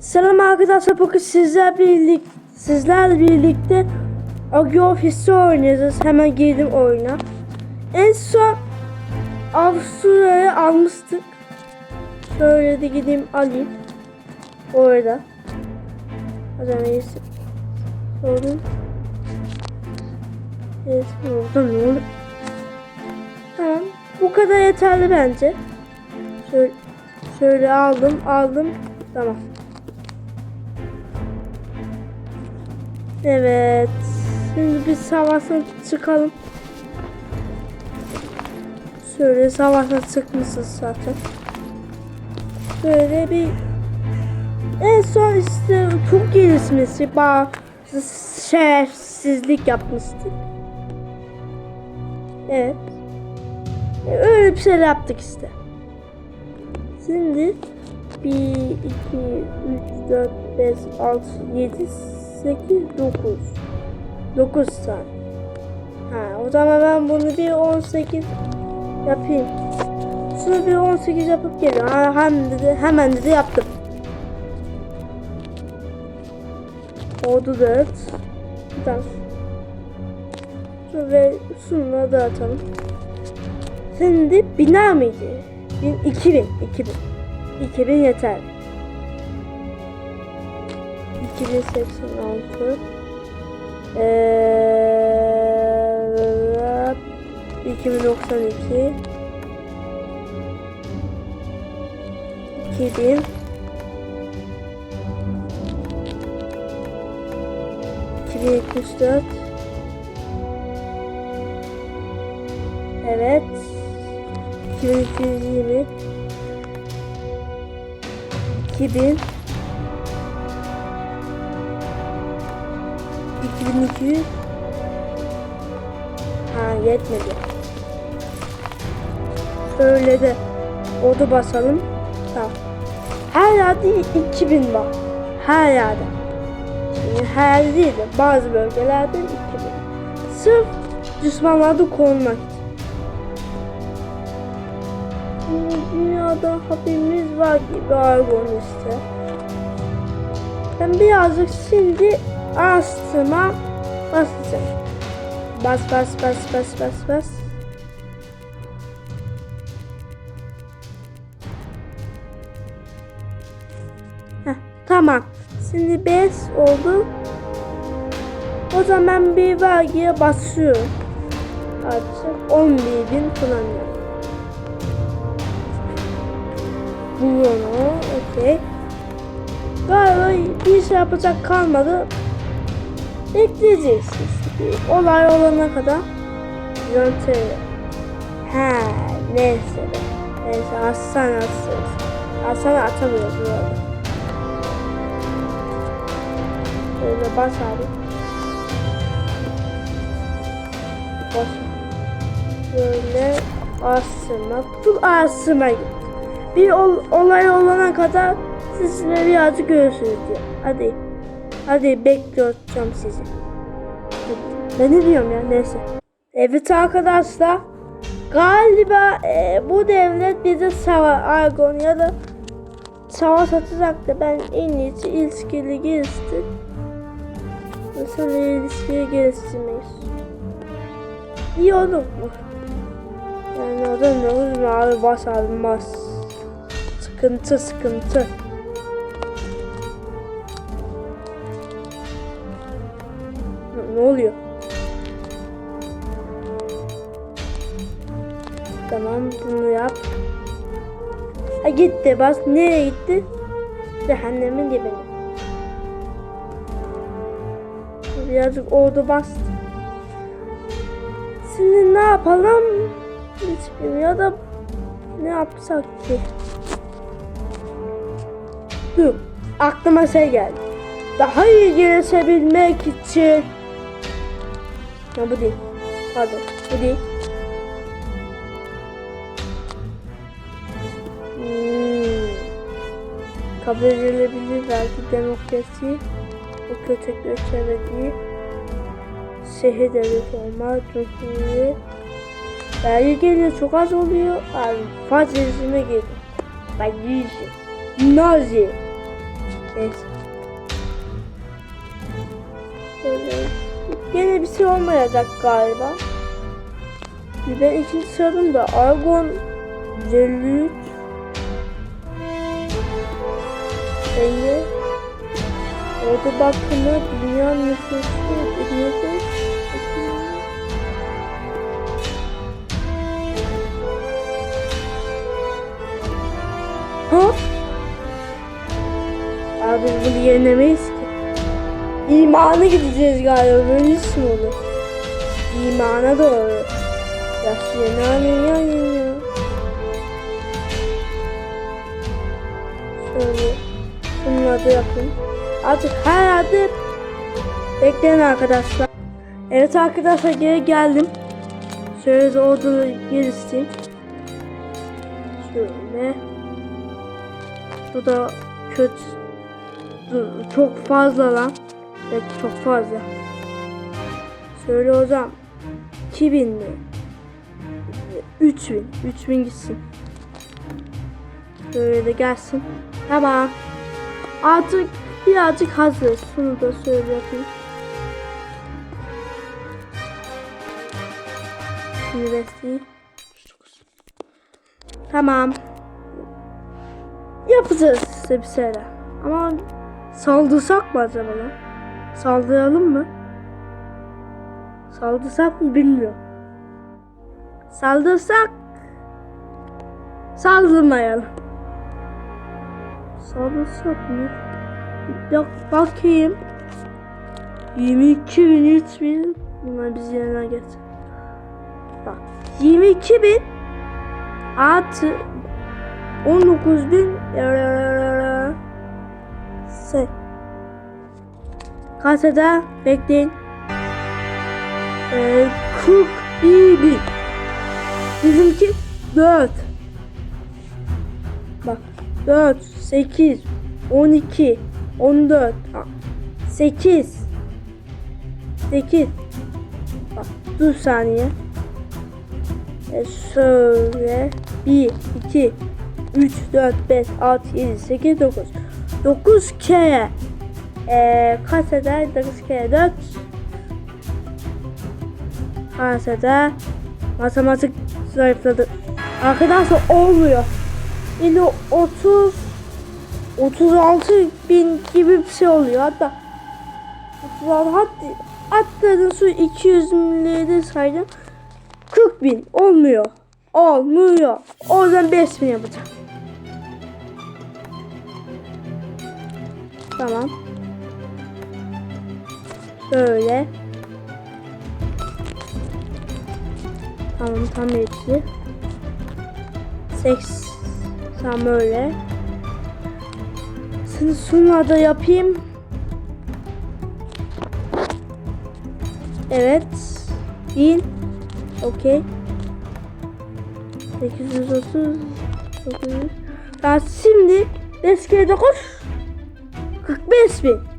Selam arkadaşlar bugün sizler birlik sizlerle birlikte Agi Office'i oynayacağız. Hemen girdim oyuna. En son Avusturya'yı almıştık. Şöyle de gideyim alayım. Orada. Zaman iyisi. Sorun. Evet, orada ne olur? Tamam. Bu kadar yeterli bence. Şöyle, şöyle aldım, aldım. Tamam. Evet. Şimdi bir savaşa çıkalım. Şöyle savaşa çıkmışız zaten. Böyle bir en son işte çok gelişmesi bazı şerefsizlik yapmıştık. Evet. E, Öyle bir şeyler yaptık işte. Şimdi 1, 2, 3, 4, 5, 6, 7, 8, 9. 9 tane. Ha, o zaman ben bunu bir 18 yapayım. Şunu bir 18 yapıp geliyorum. Ha, hem de, hemen de yaptım. Oldu 4. Tamam. Şu ve şunları da atalım. Şimdi bina mıydı? Bin, 2000, 2000. 2000 yeter. 2086 Eee 2092 2000 2074 Evet. 2220 2000 2200 Ha yetmedi. Şöyle de odu basalım. Tamam. Her yerde 2000 var. Her yerde. Yani her yerde değil de bazı bölgelerde 2000. Sırf düşmanlardan korunmak için. Şimdi Dünyada haberimiz var gibi Argon işte. Ben birazcık şimdi astıma basacağım. Bas bas bas bas bas bas. Heh, tamam. Şimdi 5 oldu. O zaman bir vergiye basıyorum. Artık 11 bin falan. Bruno, okey. Galiba bir şey yapacak kalmadı. Bir olay olana kadar. Yöntemi. He, neyse be. Neyse aslan aslan. Aslan atamıyoruz bu arada. Böyle bas abi. Bas. Böyle asırma. Full asırma git. Bir ol, olay olana kadar sizinle birazcık görüşürüz diyor. Hadi. Hadi bekliyorum sizi. Ben ne diyorum ya neyse. Evet arkadaşlar. Galiba e, bu devlet bize savaş Argon ya da savaş atacak da ben en iyisi ilişkili geliştir. Mesela ilişkiyi geliştirmeyiz. İyi olur mu? Yani o da ne mu abi bas bas. Sıkıntı sıkıntı. Ne oluyor? Tamam bunu yap. Ha gitti bas. Nereye gitti? Cehennemin dibine. Birazcık orada bastı. Şimdi ne yapalım? Hiç bilmiyorum. Ya da ne yapsak ki? Dur. Aklıma şey geldi. Daha iyi gelişebilmek için Ha bu değil. Pardon. Bu değil. Hmm. Kabul edilebilir belki demokrasi bu kötekleri çevrediği şehir devleti olma cumhuriyet belge geliyor çok az oluyor abi facilisime geliyor ben nazi Neyse. Böyle. Gene bir şey olmayacak galiba. Ben ikinci sıradayım Argon 153 Denge Orada baktığında dünya nüfusu nüfus Ha? Abi bunu yenemeyiz. İmana gideceğiz galiba. İş mi olur? İmana doğru. Yaş yener ya ya. Şöyle bunları da yapın. Artık her yerde bekleyin arkadaşlar. Evet arkadaşlar geri geldim. Şöyle orada gerisi. Şöyle. Bu da kötü. Çok fazla lan. Evet çok fazla. Şöyle o zaman 2000 mi? 3000. 3000 gitsin. Şöyle de gelsin. Tamam. Artık birazcık hazır. Şunu da şöyle yapayım. Üniversiteyi. Tamam. Yapacağız size bir şeyler. Ama saldırsak mı acaba? Saldıralım mı? Saldırsak mı bilmiyorum. Saldırsak saldırmayalım. Saldırsak mı? Bak bakayım. 22 bin 3 bin Bunlar biz yerine getir. Bak 22 bin artı 19 bin Se. Kasada bekleyin. Ee, 41 bin. Bizimki 4. Bak 4, 8, 12, 14, 8, 8. Bak dur saniye. E şöyle 1, 2, 3, 4, 5, 6, 7, 8, 9. 9 kere e, kaç eder? 9 kere 4 kaç eder? Matematik zayıfladı. Arkadaşlar olmuyor. Yine 30 36 bin gibi bir şey oluyor. Hatta 36 hatta atladın su 200 milyarı saydım. 40 bin olmuyor. Olmuyor. O yüzden 5 bin yapacağım. Tamam. Böyle. Tamam tam etti. 80 böyle. Şimdi şunu da yapayım. Evet. 1000. Okey. 830 900. Ya şimdi 5 kere 9 45 bin.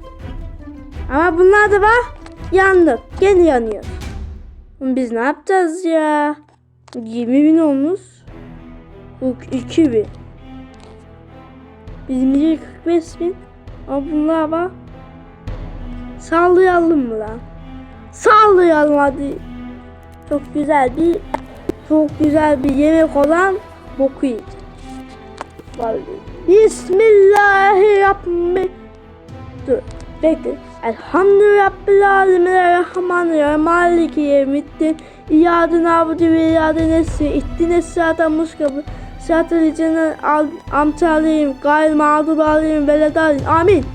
Ama bunlar da var. Yandık. Gene yanıyor. Biz ne yapacağız ya? 20 bin olmuş. Bu 2 bin. Bizim biri 45 bin. Ama bunlar var. Sallayalım mı lan? Sallayalım hadi. Çok güzel bir çok güzel bir yemek olan boku yiyeceğim. Vallahi. Bismillahirrahmanirrahim. Dur. Bekle. Elhamdülillahirrahmanirrahim. Maliki yevmiddin. İyyâdın abudu ve iyyâdın nesri. İttine sıradan muskabı. Sıratı licene amtalıyım. Gayrı mağdur alayım. Veledalin. Amin.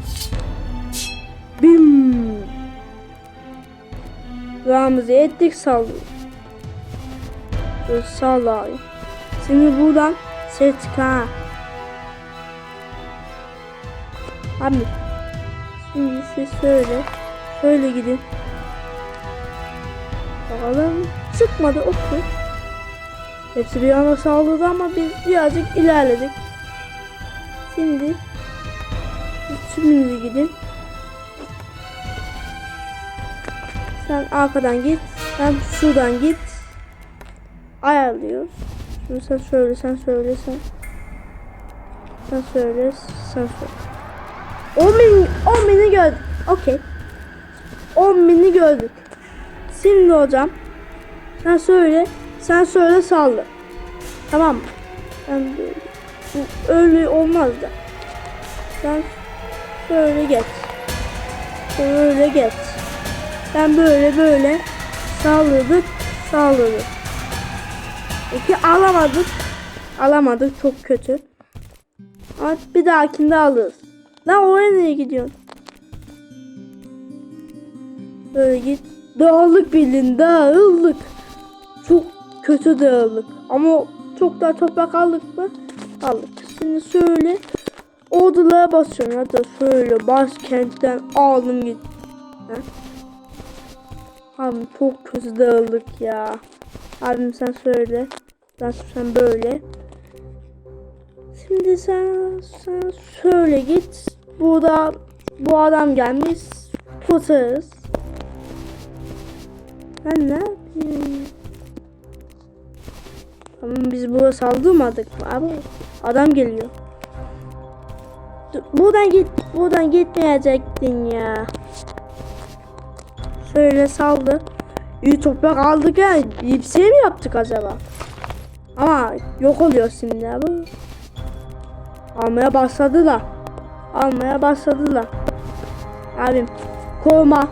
Bim. Duamızı ettik sallıyor. Dur sallayın. Şimdi buradan ses çıkar. Abi. Şimdi siz şöyle. Gidin. Bakalım. Çıkmadı oku. Hepsi bir anda saldırdı ama biz birazcık ilerledik. Şimdi Şimdi gidin. Sen arkadan git. Sen şuradan git. Ayarlıyoruz. Şimdi sen söyle, sen söyle, sen. Sen söyle, sen söyle. 10 bin, 10 bini gördük. Okey. 10 bini gördük. Şimdi hocam sen söyle, sen söyle salla. Tamam mı? Bu öyle olmaz da. Sen böyle geç. Böyle geç. Ben böyle böyle salladık, salladık. Peki alamadık. Alamadık çok kötü. Ama bir dahakinde alırız. Lan oraya nereye gidiyorsun? Böyle git. Dağıldık bilin dağıldık. Çok kötü dağıldık. Ama çok daha toprak aldık mı? Aldık. Şimdi şöyle odalara basıyorum. Hatta şöyle başkentten aldım git. Abi çok kötü dağıldık ya. Abim sen söyle. Sen, sen böyle. Şimdi sen, sen şöyle git. Burada bu adam gelmiş. Kurtarırız. Ben ne yapayım? Tamam biz buraya saldırmadık abi? Adam geliyor. Buradan git. Buradan gitmeyecektin ya. Şöyle saldı. İyi toprak aldık ya. İyi mi yaptık acaba? Ama yok oluyor şimdi abi. Almaya başladılar. Almaya başladılar. Abim koruma.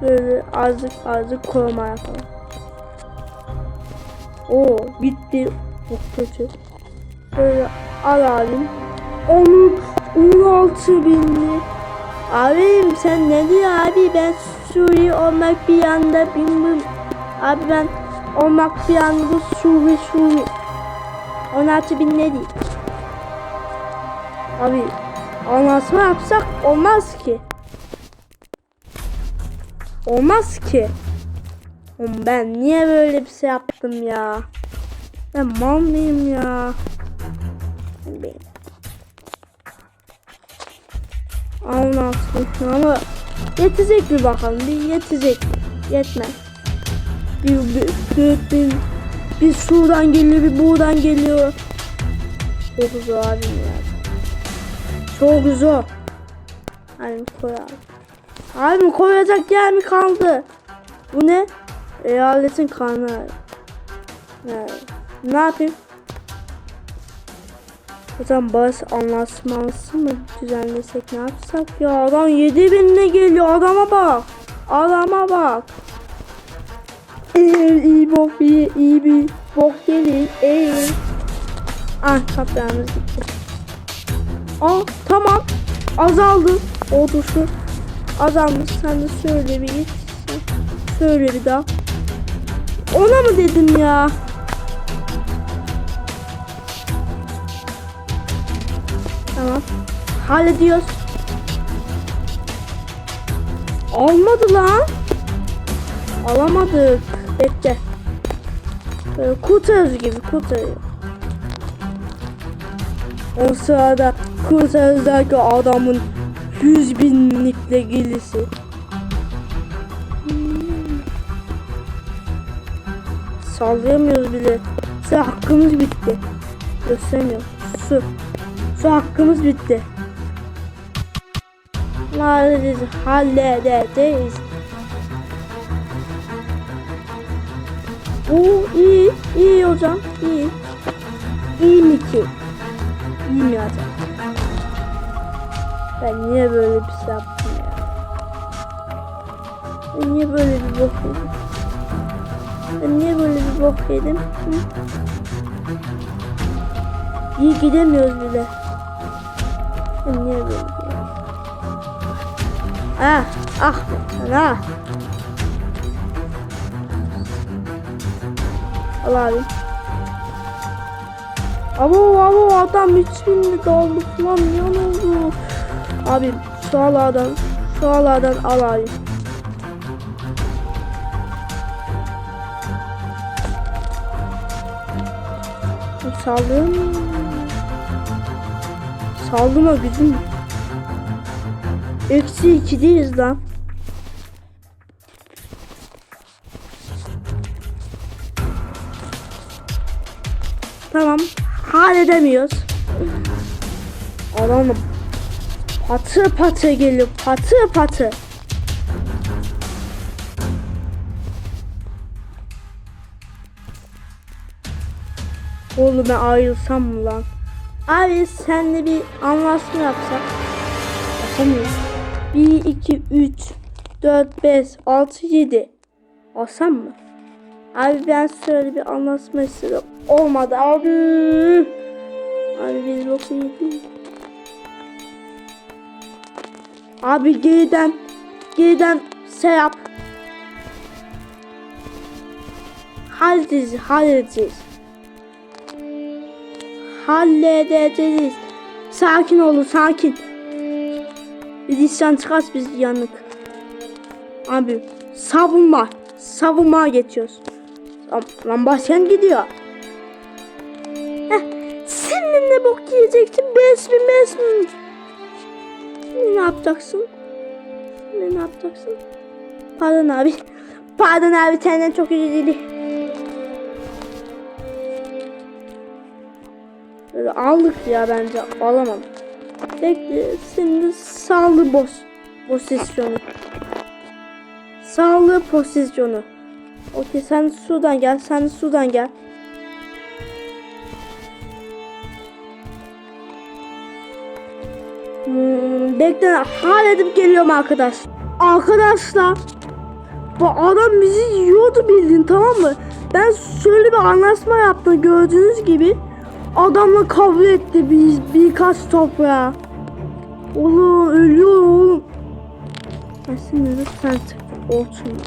Şöyle azıcık azıcık koruma yapalım. Oo bitti. Çok kötü. Şöyle al abim. 13 16 binli. Abim sen ne diyor abi ben Suri olmak bir yanda bilmem. Abi ben olmak bir yanda Suri Suri. 16 bin ne değil. Abi anlaşma yapsak olmaz ki. Olmaz ki. Oğlum ben niye böyle bir şey yaptım ya? Ben mal mıyım ya? Anlatsın ama yetecek mi bakalım bir yetecek? Yetmez. Bir, bir, bir, bir, bir şuradan geliyor bir buradan geliyor. Zor abim ya. Çok zor. Abim koy abi. Koyacak yer mi kaldı? Bu ne? Eyaletin kanı. Ne, ne yapayım? Hocam bas anlaşması mı düzenlesek ne yapsak ya adam 7000'le geliyor adama bak adama bak eğer iyi bok bir iyi bir bok gelir eğer ah kaplarımız gitti Aa tamam azaldı o tuşu azalmış sen de şöyle bir git şöyle bir daha ona mı dedim ya Tamam. Hallediyoruz. Olmadı lan. Alamadık. Bekle. Kurtarız gibi kurtarıyor. O sırada kurtarızdaki adamın yüz binlikle gelisi. Hmm. Sallayamıyoruz bile. Su hakkımız bitti. Göstermiyor. Su. Su hakkımız bitti. Halledeceğiz. Halledeceğiz. Oo iyi. iyi hocam. iyi. İyi mi ki? Hocam? Ben niye böyle bir şey yaptım ya? Ben niye böyle bir bok yedim? Ben niye böyle bir bok yedim? Hı? İyi gidemiyoruz bile. Ben niye böyle bir Ah, ah, ah. Al abi. Abo abo adam 3000'li doldu falan ya ne oldu? Abi şu aladan şu aladan al abi. Sallıyor mu? Saldıma gücüm. Eksi ikideyiz lan. Tamam. Halledemiyoruz. Adamla Patır patır geliyor. Patır patır. Oğlum ben ayrılsam mı lan? Abi senle bir anlaşma yapsak. Yapamıyoruz. 1, 2, 3, 4, 5, 6, 7. Alsam mı? Abi ben şöyle bir anlaşma istedim. Olmadı abi. Abi biz boku yedik. Abi geriden geriden şey yap. Halledeceğiz, halledeceğiz. Halledeceğiz. Sakin olun, sakin. Biz isyan çıkarız biz yanık. Abi savunma, savunma geçiyoruz. Lan- Lan gidiyor. Ne bok yiyecektin? Beş mi beş mi? Ne yapacaksın? Ne yapacaksın? Pardon abi. Pardon abi senden çok özür dilerim. Böyle aldık ya bence alamam. Bekle şimdi sağlı boss pozisyonu. Sağlı pozisyonu. Okey sen sudan gel sen sudan gel. Bekle halledip geliyorum arkadaş. Arkadaşlar bu adam bizi yiyordu bildiğin tamam mı? Ben şöyle bir anlaşma yaptım gördüğünüz gibi. Adamla kavga etti bir, birkaç toprağa. Oğlum ölüyor oğlum. Ben şimdi sen olsun.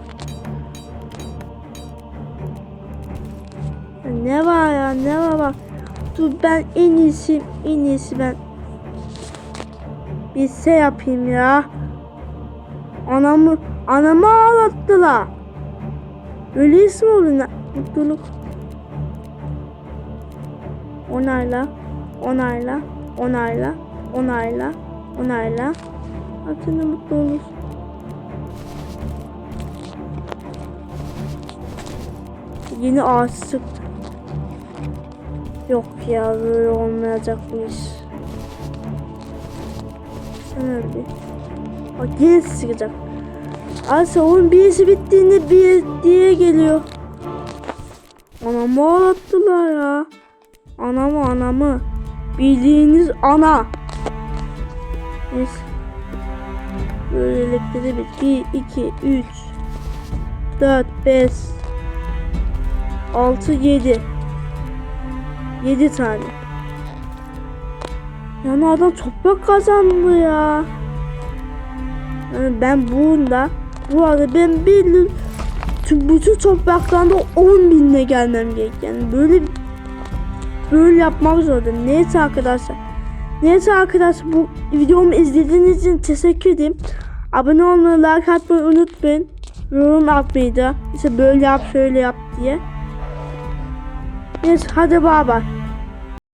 Ne var ya ne var bak. Dur ben en iyisi en iyisi ben bir şey yapayım ya. Anamı anamı ağlattılar. Öyle isim oldu ne? Mutluluk. Onayla, onayla, onayla, onayla, onayla. Artık mutlu olur. Yeni ağaç çıktı. Yok ya böyle olmayacakmış. Öldü. Bak yine çıkacak. Ayşe onun birisi bittiğinde bir diye geliyor. Anamı ağlattılar ya. Anamı anamı. Bildiğiniz ana. Neyse. Böylelikle bir. 1, 2, 3, 4, 5, 6, 7. 7 tane. Yani adam toprak kazandı ya. Yani ben bunda bu arada ben bir bütün topraktan da 10 binle gelmem gerek. Yani böyle böyle yapmak zorunda. Neyse arkadaşlar. Neyse arkadaşlar bu videomu izlediğiniz için teşekkür ederim. Abone olmayı, like atmayı unutmayın. Yorum atmayı da. İşte böyle yap, şöyle yap diye. Neyse hadi bay bay.